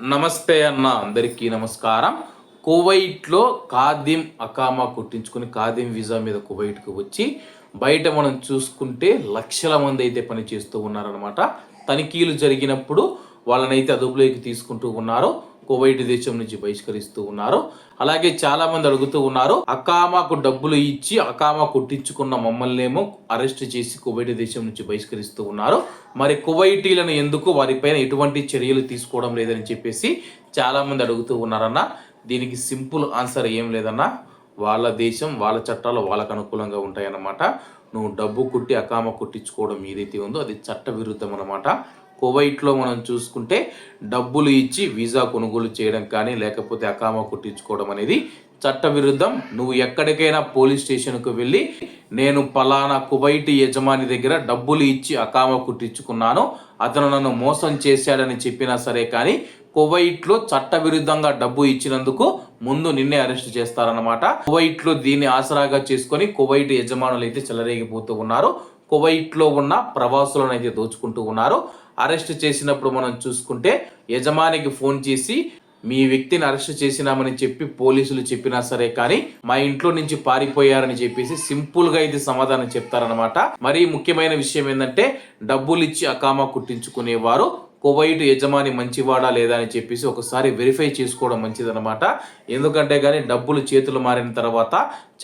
నమస్తే అన్న అందరికీ నమస్కారం. కువైట్లో ఖాదీం అకామా కుట్టించుకుని ఖాదీం వీసా మీద కువైట్కి వచ్చి బయట మనం చూసుకుంటే లక్షల మంది అయితే పని చేస్తూ ఉన్నారనమాట తనిఖీలు జరిగినప్పుడు వాళ్ళనైతే అదుపులోకి తీసుకుంటూ ఉన్నారు. కువైట్ దేశం నుంచి బహిష్కరిస్తూ ఉన్నారు అలాగే చాలా మంది అడుగుతూ ఉన్నారు అకామాకు డబ్బులు ఇచ్చి అకామా కొట్టించుకున్న మమ్మల్నేమో అరెస్ట్ చేసి కువైట్ దేశం నుంచి బహిష్కరిస్తూ ఉన్నారు. మరి కువైటీలను ఎందుకు వారిపైన ఎటువంటి చర్యలు తీసుకోవడం లేదని చెప్పేసి చాలా మంది అడుగుతూ ఉన్నారన్న దీనికి సింపుల్ ఆన్సర్ ఏం లేదన్నా వాళ్ళ దేశం వాళ్ళ చట్టాలు వాళ్ళకు అనుకూలంగా ఉంటాయన్నమాట. నువ్వు డబ్బు కుట్టి అకామ కుట్టించుకోవడం ఏదైతే ఉందో అది చట్ట విరుద్ధం అనమాట కువైట్లో మనం చూసుకుంటే డబ్బులు ఇచ్చి వీసా కొనుగోలు చేయడం కానీ లేకపోతే అకామా కుట్టించుకోవడం అనేది చట్టవిరుద్ధం. నువ్వు ఎక్కడికైనా పోలీస్ స్టేషన్కు వెళ్ళి నేను పలానా కువైట్ యజమాని దగ్గర డబ్బులు ఇచ్చి అకామా కుట్టించుకున్నాను అతను నన్ను మోసం చేశాడని చెప్పినా సరే కానీ కువైట్లో చట్టవిరుద్ధంగా డబ్బు ఇచ్చినందుకు ముందు నిన్నే అరెస్ట్ చేస్తారన్నమాట. కువైట్లో దీన్ని ఆసరాగా చేసుకొని కువైట్ యజమానులు అయితే చెలరేగిపోతూ ఉన్నారు. కువైట్లో ఉన్న ప్రవాసులను అయితే దోచుకుంటూ ఉన్నారు. అరెస్ట్ చేసినప్పుడు మనం చూసుకుంటే యజమానికి ఫోన్ చేసి మీ వ్యక్తిని అరెస్ట్ చేసినామని చెప్పి పోలీసులు చెప్పినా సరే కానీ మా ఇంట్లో నుంచి పారిపోయారని చెప్పేసి సింపుల్గా ఇది సమాధానం చెప్తారనమాట మరీ ముఖ్యమైన విషయం ఏంటంటే డబ్బులు ఇచ్చి అకామా కుట్టించుకునేవారు కువైట్ యజమాని మంచివాడా లేదా అని చెప్పేసి ఒకసారి వెరిఫై చేసుకోవడం మంచిదనమాట ఎందుకంటే కానీ డబ్బులు చేతులు మారిన తర్వాత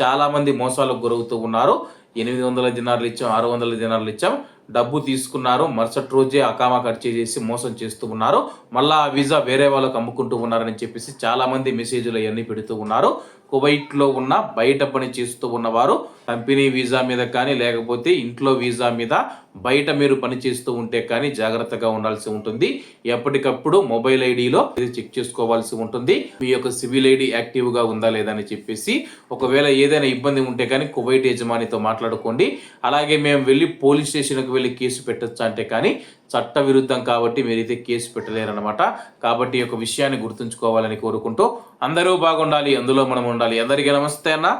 చాలామంది మోసాలకు గురవుతూ ఉన్నారు. ఎనిమిది వందల దినార్లు ఇచ్చాం ఆరు వందల దినార్లు ఇచ్చాం. డబ్బు తీసుకున్నారు. మరుసటి రోజే అకామా ఖర్చు చేసి మోసం చేస్తూ ఉన్నారు. మళ్ళా ఆ వీసా వేరే వాళ్ళకు అమ్ముకుంటూ ఉన్నారని చెప్పేసి చాలా మంది మెసేజ్లు అవన్నీ పెడుతూ ఉన్నారు. కువైట్లో ఉన్న బయట పని చేస్తూ ఉన్నవారు కంపెనీ వీసా మీద కానీ లేకపోతే ఇంట్లో వీసా మీద బయట మీరు పని చేస్తూ ఉంటే కానీ జాగ్రత్తగా ఉండాల్సి ఉంటుంది. ఎప్పటికప్పుడు మొబైల్ ఐడిలో ఇది చెక్ చేసుకోవాల్సి ఉంటుంది. మీ యొక్క సివిల్ ఐడి యాక్టివ్గా ఉందా లేదా అని చెప్పేసి ఒకవేళ ఏదైనా ఇబ్బంది ఉంటే కానీ కువైట్ యజమానితో మాట్లాడుకోండి. అలాగే మేము వెళ్ళి పోలీస్ స్టేషన్కి వెళ్ళి కేసు పెట్టచ్చు అంటే కానీ చట్ట విరుద్ధం కాబట్టి మీరైతే కేసు పెట్టలేరనమాట కాబట్టి ఈ యొక్క విషయాన్ని గుర్తుంచుకోవాలని కోరుకుంటూ అందరూ బాగుండాలి అందులో మనం ఉండాలి. అందరికీ నమస్తే అన్న.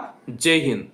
జై హింద్.